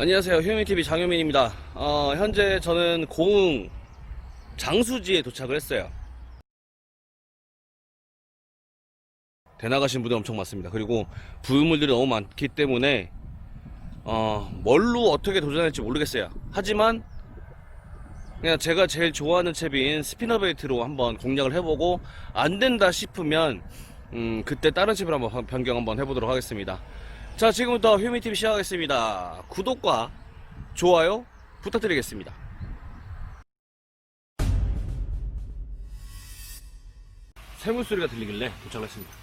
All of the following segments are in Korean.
안녕하세요. 휴민TV 장효민입니다. 어, 현재 저는 고흥 장수지에 도착을 했어요. 대나가신 분들 엄청 많습니다. 그리고 부유물들이 너무 많기 때문에 어, 뭘로 어떻게 도전할지 모르겠어요. 하지만 그냥 제가 제일 좋아하는 챕인 스피너베이트로 한번 공략을 해보고 안 된다 싶으면 음, 그때 다른 챕을 한번 변경 한번 해보도록 하겠습니다. 자 지금부터 휴미TV 시작하겠습니다. 구독과 좋아요 부탁드리겠습니다. 새물 소리가 들리길래 도착했습니다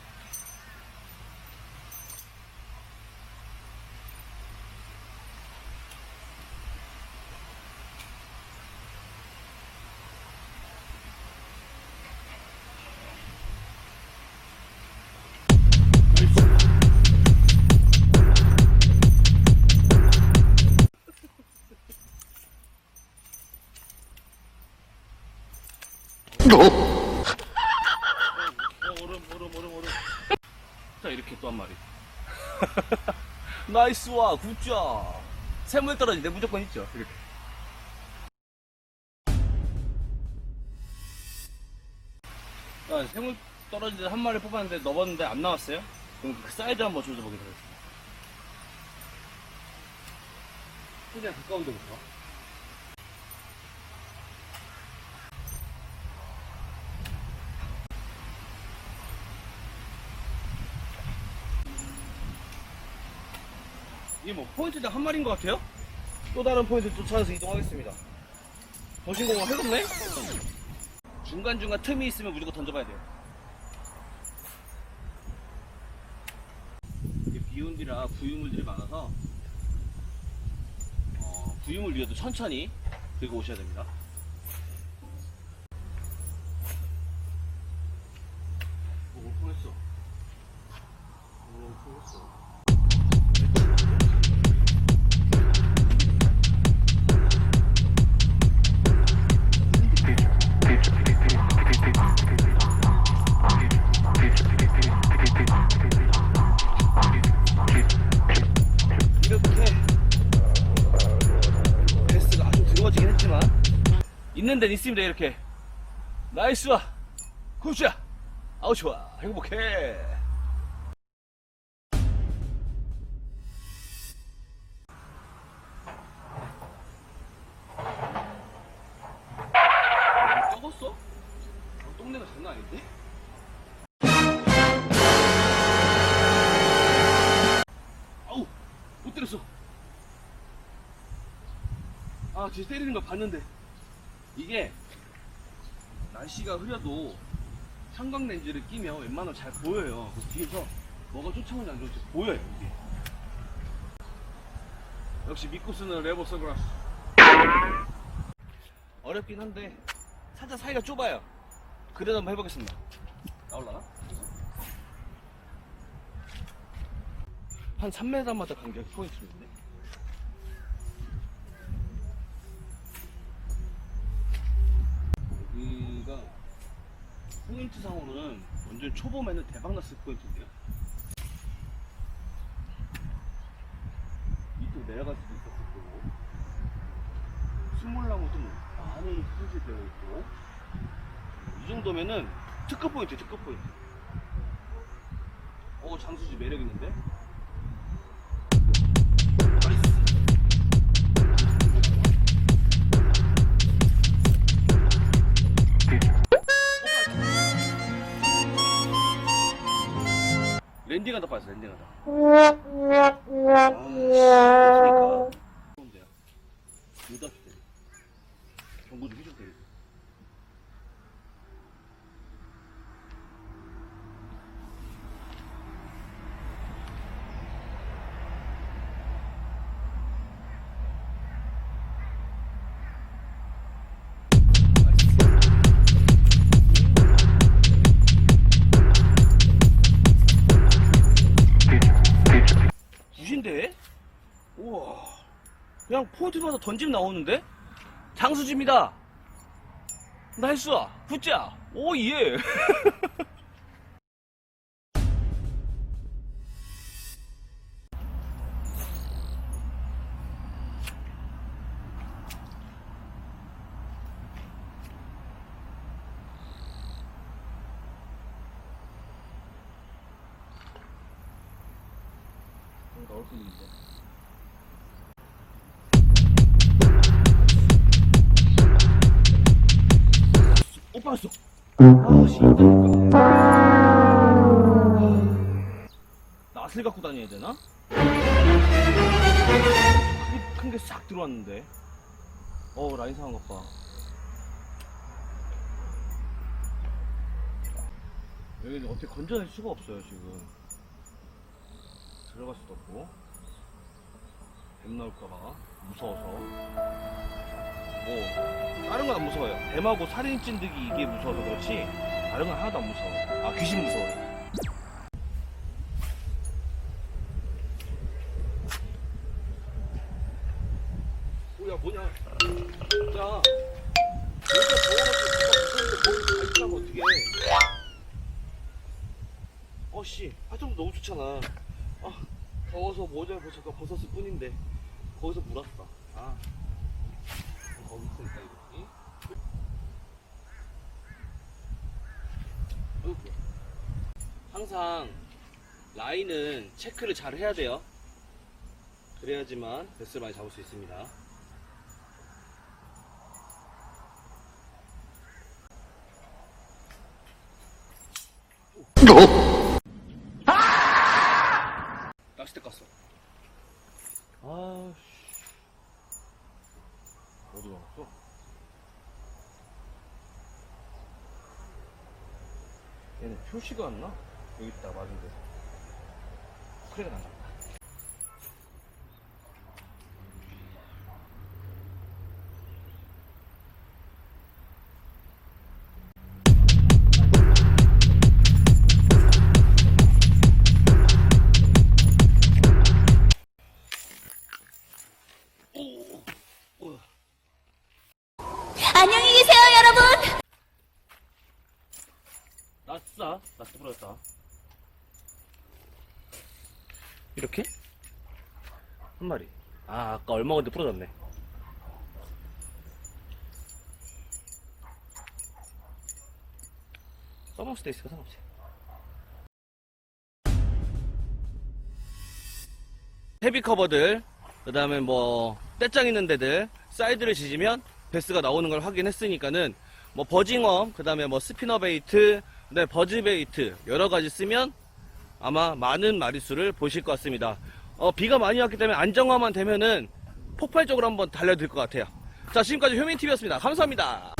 어, 얼음 얼음 얼음 얼음 자 이렇게 또 한 마리. 나이스와 굿자. 새물 떨어지는데 무조건 있죠? 이렇게. 자, 새물 떨어지는데 한 마리 뽑았는데 넣었는데 안 나왔어요? 그럼 그 사이즈 한번 조져보도록 하겠습니다. 최대한 가까운 데부터 이게 뭐 포인트당 한 마리인 것 같아요? 또 다른 포인트 또 찾아서 이동하겠습니다. 정신공학 해롭네? 중간중간 틈이 있으면 무조건 던져봐야 돼요. 비온 뒤라 부유물들이 많아서 어, 부유물 위에도 천천히 들고 오셔야 됩니다. 있는 데는 있습니다 이렇게. 나이스와 굿샷. 아우 좋아. 행복해. 적었어? 어, 똥내가 장난 아닌데? 아우 못 때렸어. 아 뒤에 때리는 거 봤는데 이게 날씨가 흐려도 형광렌즈를 끼면 웬만하면 잘 보여요. 그래서 뒤에서 뭐가 쫓아오는지 안 쫓아오는지 보여요 이게. 역시 믿고 쓰는 레버 선글라스. 어렵긴 한데 살짝 사이가 좁아요. 그래도 한번 해보겠습니다. 나올라나? 한 3m마다 간격 포인트인데 포인트 상으로는 완전 초봄에는 대박났을 포인트인데요. 이쪽 내려갈 수도 있었을 거고 스몰나무도 많이 소지되어 있고 이 정도면은 특급 포인트 특급 포인트. 어 장수지 매력 있는데 랜딩하다 그냥 포인트 봐서 던지면 나오는데? 장수지입니다. 나이스. 굿자. 오, 예. 나올 수 있는데. 빠졌어. 아, 씨, 이따니까. 낫을 갖고 다녀야 되나? 큰 게 싹 들어왔는데. 어, 라인 상한 것 봐. 여기는 어떻게 건져낼 수가 없어요, 지금. 들어갈 수도 없고 뱀 나올까봐 무서워서 뭐 다른 건 안 무서워요 뱀하고 살인 찐득이 이게 무서워서 그렇지 다른 건 하나도 안 무서워 아 귀신 무서워요 오 야 뭐냐 야 여기가 더워가지고 거기 가 있으면 어떡해 어씨 화장 너무 좋잖아 아, 더워서 모자를 벗었까 벗었을 뿐인데 거기서 물었어. 아, 거기 있으니까. 어이구. 항상 라인은 체크를 잘 해야 돼요. 그래야지만 베스를 많이 잡을 수 있습니다. 낚싯대 깠어. 아, 씨. 어디 갔어? 얘는 표시가 안 나? 여기 있다, 맞은 데. 크레가 난다. 나스다. 나스 부러졌다. 이렇게? 한 마리. 아, 아까 얼마 건데 부러졌네. 써먹을 수도 있으니까 상관없지. 헤비 커버들, 그 다음에 뭐, 떼짱 있는 데들, 사이드를 지지면 베스가 나오는 걸 확인했으니까는, 뭐, 버징어, 그 다음에 뭐, 스피너 베이트, 네, 버즈 베이트, 여러 가지 쓰면 아마 많은 마리수를 보실 것 같습니다. 어, 비가 많이 왔기 때문에 안정화만 되면은 폭발적으로 한번 달려들 것 같아요. 자, 지금까지 효민TV였습니다. 감사합니다.